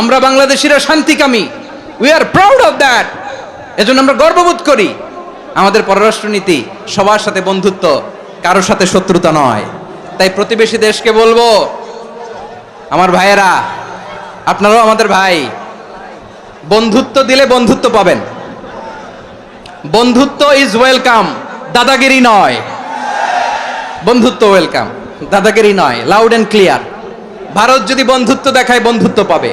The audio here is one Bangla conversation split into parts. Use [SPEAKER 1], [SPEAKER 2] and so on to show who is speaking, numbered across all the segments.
[SPEAKER 1] আমরা বাংলাদেশিরা শান্তিকামী। We are proud of that এজন্য আমরা গর্ববোধ করি। আমাদের পররাষ্ট্রনীতি সবার সাথে বন্ধুত্ব, কারোর সাথে শত্রুতা নয়। তাই প্রতিবেশী দেশকে বলব, আমার ভাইয়েরা, আপনারাও আমাদের ভাই, বন্ধুত্ব দিলে বন্ধুত্ব পাবেন। বন্ধুত্ব ইজ ওয়েলকাম দাদাগিরি নয়। বন্ধুত্ব ওয়েলকাম দাদাগিরি নয় লাউড অ্যান্ড ক্লিয়ার ভারত যদি বন্ধুত্ব দেখায়, বন্ধুত্ব পাবে।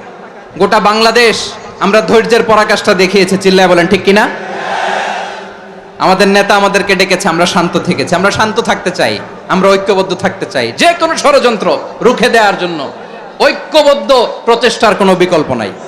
[SPEAKER 1] গোটা বাংলাদেশ আমরা ধৈর্যের পরাকাষ্ঠা দেখিয়েছে, চিল্লায় বলেন, ঠিক কিনা? আমাদের নেতা আমাদেরকে ডেকেছে, আমরা শান্ত থেকেছি, আমরা শান্ত থাকতে চাই, আমরা ঐক্যবদ্ধ থাকতে চাই, যে কোনো ষড়যন্ত্র রুখে দেওয়ার জন্য ঐক্যবদ্ধ প্রচেষ্টার কোনো বিকল্প নাই।